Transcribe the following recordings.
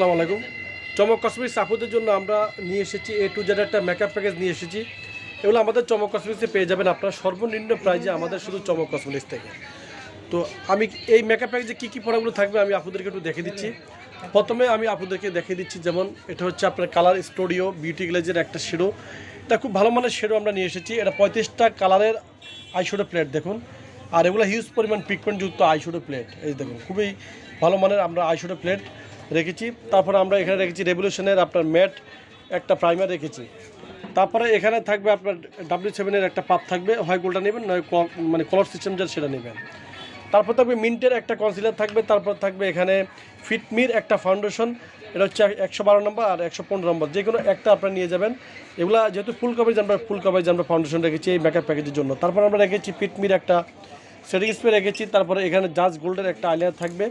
আসসালামু আলাইকুম। চমক কসমেটিক্স আপুদের জন্য আমরা নিয়ে এসেছি এ টু জেড একটা মেকআপ প্যাকেজ নিয়ে এসেছি। এগুলো আমাদের চমক কসমেটিক্সে পেয়ে যাবেন আপনারা। সর্বনিম্ন প্রাইজে আমাদের শুধু চমক কসমেটিক্স থেকে। তো আমি এই মেকআপ প্যাকেজে কী কী প্রোডাক্টগুলো থাকবে আমি আপনাদেরকে একটু দেখে দিচ্ছি। প্রথমে আমি আপনাদেরকে দেখে দিচ্ছি যেমন, এটা হচ্ছে আপনার কালার স্টুডিও বিউটি গ্লেজের একটা শেডো এটা খুব ভালো মানের শেডো আমরা নিয়ে এসেছি। এটা পঁয়ত্রিশটা কালারের আইশ্যাডো প্লেট দেখুন। আর এগুলো হিউজ পরিমাণ পিকমেন্টযুক্ত আইশ্যাডো প্লেট এই দেখুন, খুবই ভালো মানের আমরা আইশ্যাডো প্লেট রেখেছি। তারপরে আমরা এখানে রেখেছি রেভলিউশনের আপনার ম্যাট, একটা প্রাইমার রেখেছি। তারপরে এখানে থাকবে আপনার ডাব্লিউ সেভেনের একটা পাপ থাকবে, হয় গোলটা নেবেন, নয় মানে কলার সিস্টেম যেটা সেটা নেবেন। তারপর থাকবে মিন্টের একটা কনসিলার থাকবে, তারপর থাকবে এখানে ফিটমির একটা ফাউন্ডেশন এটা হচ্ছে একশো বারো নম্বর আর একশো পনেরো নম্বর। যে কোনো একটা আপনারা নিয়ে যাবেন। এগুলা যেহেতু ফুল কভারেজ আমরা ফুল কভারেজ আমরা ফাউন্ডেশন রেখেছি এই মেকআপ প্যাকেজের জন্য। তারপর আমরা রেখেছি ফিটমির একটা সেটিং স্প্রে রেখেছি। তারপরে এখানে জাজ গোল্ডের একটা আইলাইনার থাকবে।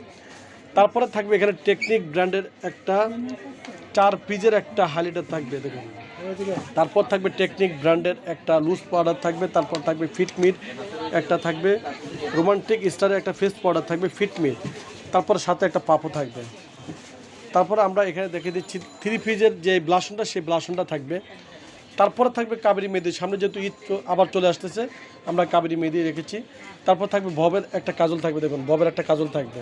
তারপরে থাকবে এখানে টেকনিক ব্র্যান্ডের একটা চার পিজের একটা হাইলাইটার থাকবে, দেখুন। তারপর থাকবে টেকনিক ব্র্যান্ডের একটা লুজ পাউডার থাকবে, তারপর থাকবে ফিটমিট একটা থাকবে, রোমান্টিক স্টারের একটা ফেস পাউডার থাকবে ফিটমিট তারপর সাথে একটা পাপও থাকবে। তারপরে আমরা এখানে দেখে দিচ্ছি থ্রি পিজের যে ব্লাশনটা, সেই ব্লাশনটা থাকবে। তারপরে থাকবে কাবেরি মেহেদি, সামনে যেহেতু ঈদ আবার চলে আসতেছে, আমরা কাবেরি মেহেদি রেখেছি। তারপর থাকবে ভবের একটা কাজল থাকবে, দেখুন, ভবের একটা কাজল থাকবে।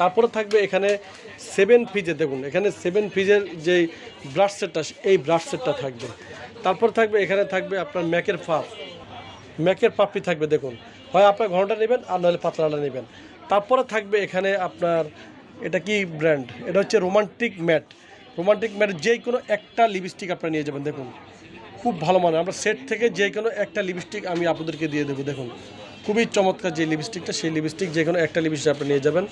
তারপরে থাকবে এখানে সেভেন ফিজে দেখুন, এখানে সেভেন ফিজের যে ব্রাশ সেটটা এই ব্রাশ সেটটা থাকবে। তারপর থাকবে, এখানে থাকবে আপনার ম্যাকের পাপ। ম্যাকের পাপড়ি থাকবে, দেখুন। হয় আপনার ঘনটা নেবেন, আর নাহলে পাতলাটা নেবেন। তারপরে থাকবে এখানে আপনার, এটা কি ব্র্যান্ড এটা হচ্ছে রোমান্টিক ম্যাট রোমান্টিক ম্যাট যে কোনো একটা লিপস্টিক আপনারা নিয়ে যাবেন, দেখুন। খুব ভালো মানে আমরা সেট থেকে যে কোনো একটা লিপস্টিক আমি আপনাদেরকে দিয়ে দেবো, দেখুন। খুবই চমৎকার যে লিপস্টিকটা সেই লিপস্টিক যে কোনো একটা লিপস্টিক আপনি নিয়ে যাবেন।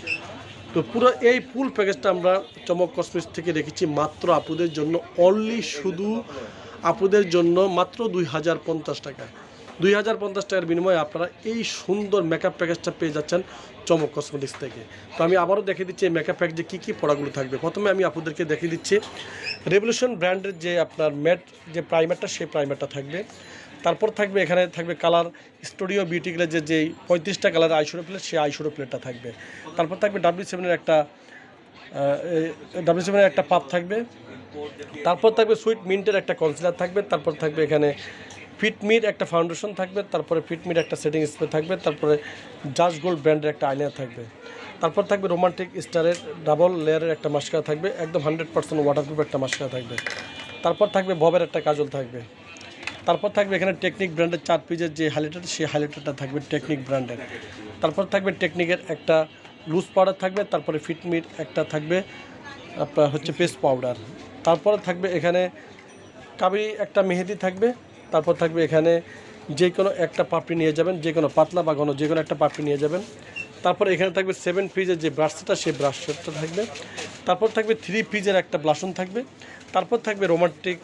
তো পুরো এই ফুল প্যাকেজটা আমরা চমক কসমেটিক্স থেকে রেখেছি মাত্র আপুদের জন্য অনলি শুধু আপুদের জন্য মাত্র দুই হাজার পঞ্চাশ টাকা। দুই হাজার পঞ্চাশ টাকার বিনিময়ে আপনারা এই সুন্দর মেকআপ প্যাকেজটা পেয়ে যাচ্ছেন চমক কসমেটিক্স থেকে। তো আমি আবারও দেখে দিচ্ছি এই মেকআপ প্যাকেজে কী কী প্রোডাক্টগুলো থাকবে। প্রথমে আমি আপনাদেরকে দেখিয়ে দিচ্ছি রেভলিউশন ব্র্যান্ডের যে আপনার ম্যাট যে প্রাইমারটা সেই প্রাইমারটা থাকবে। তারপর থাকবে এখানে থাকবে কালার স্টুডিও বিউটি গ্লেজের যে পঁয়ত্রিশটা কালার আইশোরো প্লেট, সেই আইশোরো প্লেটটা থাকবে। তারপর থাকবে ডাব্লিউ সেভেনের একটা ডাব্লিউ সেভেনের একটা পাপ থাকবে। তারপর থাকবে সুইট মিন্টের একটা কনসিলার থাকবে। তারপর থাকবে এখানে ফিটমির একটা ফাউন্ডেশন থাকবে। তারপরে ফিটমির একটা সেটিং স্প্রে থাকবে। তারপরে জাজ গোল্ড ব্র্যান্ডের একটা আইলাইনার থাকবে। তারপর থাকবে রোমান্টিক স্টারের ডাবল লেয়ারের একটা মাস্কারা থাকবে। একদম হান্ড্রেড পার্সেন্ট ওয়াটারপ্রুফ একটা মাস্কারা থাকবে। তারপর থাকবে ববের একটা কাজল থাকবে। তারপর থাকবে এখানে টেকনিক ব্র্যান্ডের চার পিসের যে হাইলাইটার সেই হাইলাইটারটা থাকবে টেকনিক ব্র্যান্ডের তারপর থাকবে টেকনিকের একটা লুজ পাউডার থাকবে, তারপরে ফিটমিট একটা থাকবে আপনার হচ্ছে পেস্ট পাউডার তারপরে থাকবে এখানে কাবেরি একটা মেহেদি থাকবে, তারপর থাকবে এখানে যে কোনো একটা পাপড়ি নিয়ে যাবেন যে কোনো পাতলা বা ঘন যে কোনো একটা পাপড়ি নিয়ে যাবেন। তারপর এখানে থাকবে সেভেন পিজের যে ব্রাশটা সেই ব্রাশ সেটটা থাকবে। তারপর থাকবে থ্রি পিজের একটা ব্লাসন থাকবে। তারপর থাকবে রোমান্টিক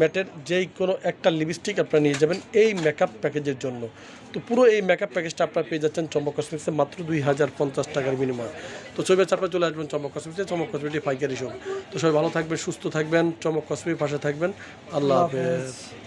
ম্যাটের যেই কোনো একটা লিপস্টিক আপনারা নিয়ে যাবেন এই মেকআপ প্যাকেজের জন্য। তো পুরো এই মেকআপ প্যাকেজটা আপনারা পেয়ে যাচ্ছেন চম্বক কসমেটিক্সে মাত্র দুই হাজার পঞ্চাশ টাকার বিনিময়ে। তো ছবি চারপা চলে আসবেন চম্বক কসমেটিক্সে চম্বক কসমেটিক পাইকারি সব তো সবাই ভালো থাকবেন সুস্থ থাকবেন চমক কসমেটিক পাশে থাকবেন। আল্লাহ হাফেজ।